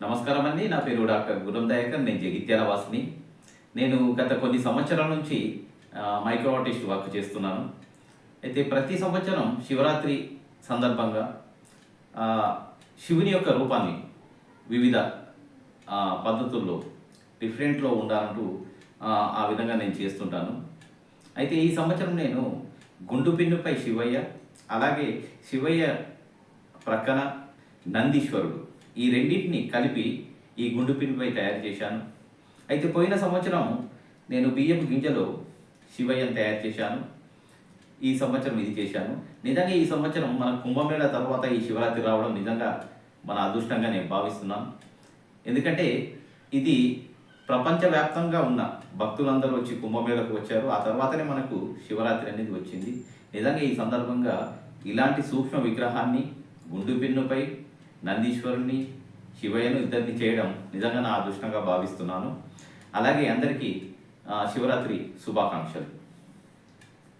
నమస్కారం అండి. నా పేరు డాక్టర్ గురం దయాకర్. నేను జగిత్యాల వాసిని. నేను గత కొన్ని సంవత్సరాల నుంచి మైక్రో ఆర్టిస్ట్ వర్క్ చేస్తున్నాను. అయితే ప్రతి సంవత్సరం శివరాత్రి సందర్భంగా శివుని యొక్క రూపాన్ని వివిధ పద్ధతుల్లో డిఫరెంట్లో ఉండాలంటూ ఆ, ఆ విధంగా నేను చేస్తుంటాను. అయితే ఈ సంవత్సరం నేను గుండు పిన్నుపై శివయ్య అలాగే శివయ్య ప్రక్కన నందీశ్వరుడు. ఈ రెండింటిని కలిపి ఈ గుండు పిండిపై తయారు చేశాను. అయితే పోయిన సంవత్సరం నేను బియ్యం గింజలో శివయ్యం తయారు చేశాను. ఈ సంవత్సరం ఇది చేశాను. నిజంగా ఈ సంవత్సరం మన కుంభమేళ తర్వాత ఈ శివరాత్రి రావడం నిజంగా మన అదృష్టంగా నేను భావిస్తున్నాను. ఎందుకంటే ఇది ప్రపంచవ్యాప్తంగా ఉన్న భక్తులందరూ వచ్చి కుంభమేళకు వచ్చారు. ఆ తర్వాతనే మనకు శివరాత్రి అనేది వచ్చింది. నిజంగా ఈ సందర్భంగా ఇలాంటి సూక్ష్మ విగ్రహాన్ని గుండు పిన్నుపై నందీశ్వరుణ్ణి శివయ్యను ఇద్దరిని చేయడం నిజంగా నా అదృష్టంగా భావిస్తున్నాను. అలాగే అందరికీ శివరాత్రి శుభాకాంక్షలు.